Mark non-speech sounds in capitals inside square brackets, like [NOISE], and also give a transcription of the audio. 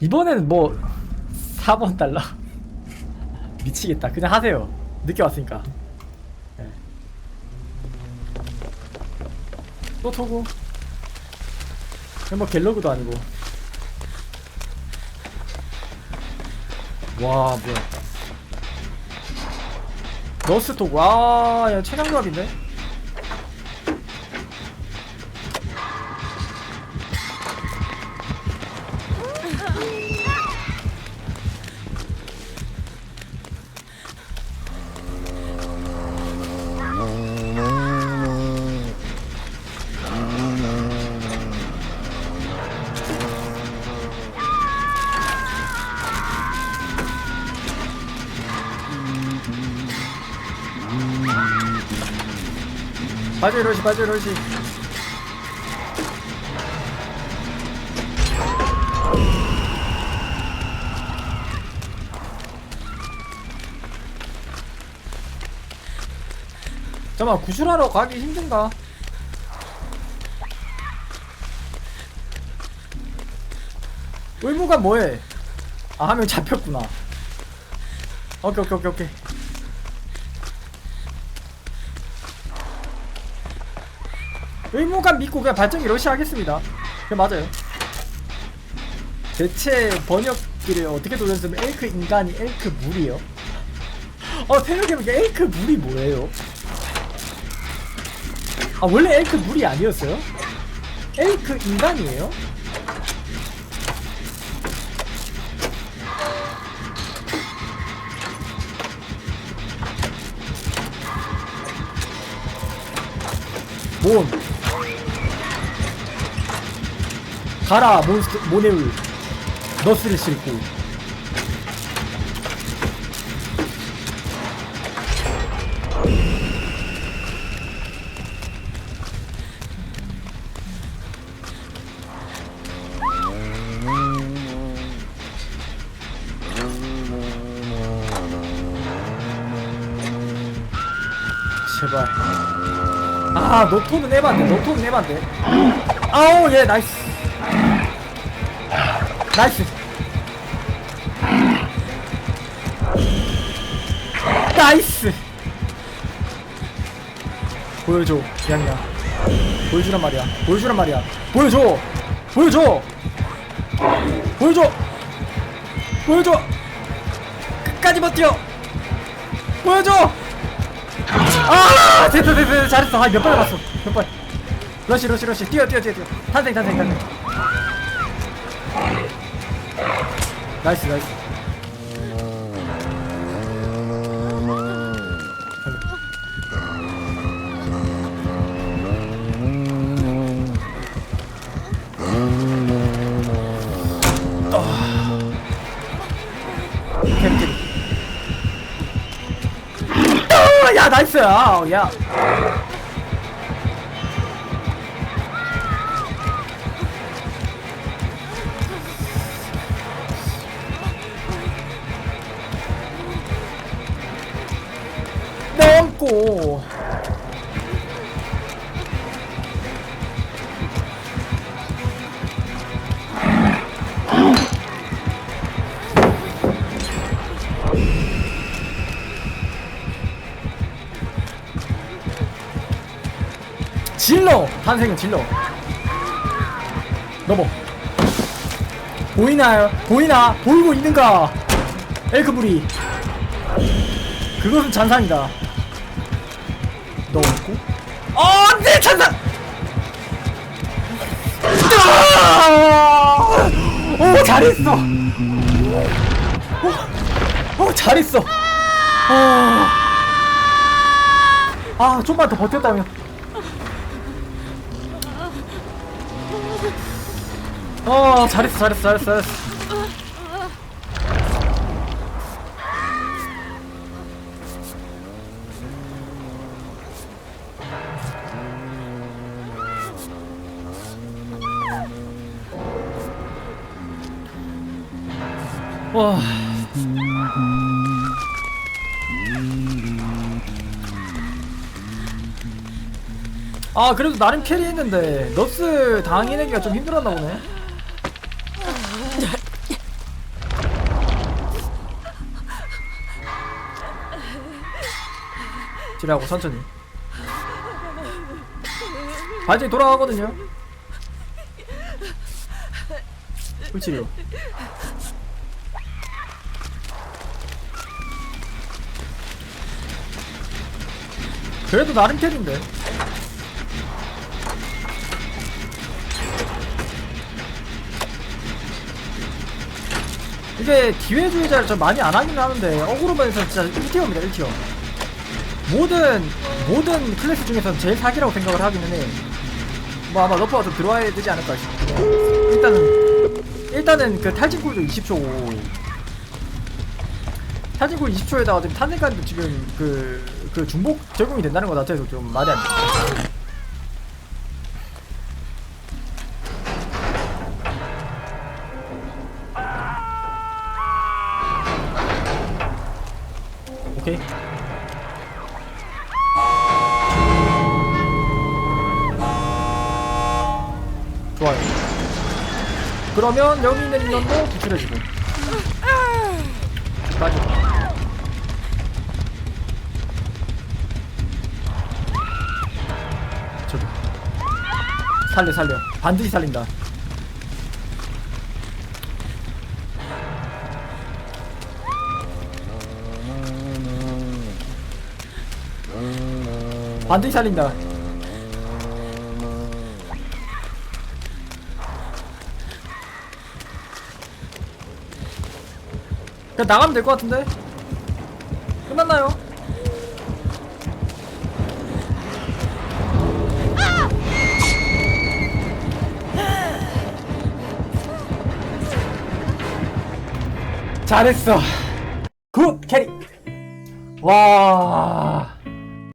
이번에는 뭐 4번 달러 [LAUGHS] 미치겠다. 그냥 하세요. 늦게 왔으니까. 네. 또 그냥 뭐 갤러그도 아니고. 와 뭐야. 너스 토고. 와야 최강 조합인데 바지 러시 바지 러시 잠깐만 구출하러 가기 힘든가? 의무가 뭐해? 아 한 명 잡혔구나 오케이 오케이 오케이 오케이 의무감 믿고 그냥 발전기 러시 하겠습니다. 그 맞아요. 대체 번역기를 어떻게 돌렸으면 엘크 인간이 엘크 물이요? 어 생각해보니까 엘크 물이 뭐예요? 아 원래 엘크 물이 아니었어요? 엘크 인간이에요? 몬 가라 몬스터 모네울. 너스를 싣고. 제발. 아 노토는 해봤네 노토는 해봤네. 아우 예 나이스 나이스. 나이스. 보여줘 양양 보여주란 말이야. 보여주란 말이야. 보여줘. 보여줘. 보여줘. 보여줘. 끝까지 버텨. 보여줘. 아 됐다 됐다 됐다 잘했어. 아몇번 해봤어. 몇번. 러시 러시 러시. 뛰어 뛰어 뛰어 뛰어. 탄생 탄생 탄생 나이스 나이스. 캐리 아, 야 나이스 아, 야 넘고 질러 탄생은 질러 넘어 보이나요? 보이나? 보이고 있는가? 엘크브리 그것은 잔상이다 어 안돼 잔상 아! 오 잘했어 오, 오 잘했어 어. 아 좀만 더 버텼다면 어 잘했어 잘했어 잘했어 잘했어 와. 아 그래도 나름 캐리했는데 너스 당해내기가 좀 힘들었나 보네. 지라고 천천히. 발전이 돌아가거든요. 그렇지요 그래도 나름 캐인데. 이게 기회주의자를 좀 많이 안 하긴 하는데 어그로반에서 진짜 1티어입니다 1티어. 모든 모든 클래스 중에서 제일 사기라고 생각을 하기는 해뭐 아마 러퍼가 좀 들어와야 되지 않을까 싶고 일단은 일단은 그 탈진쿨도 20초고 탈진쿨 20초에다가 지금 탄핵관도 지금 그, 그 중복 적용이 된다는 것 자체에서 좀 말이 안 돼. 오케이. 좋아요. 그러면 여기 있는 인원도 구출해주고. 빠지 살려 살려 반드시 살린다 반드시 살린다 그냥 나가면 될 것 같은데? 끝났나요? 잘했어. 굿 캐리 와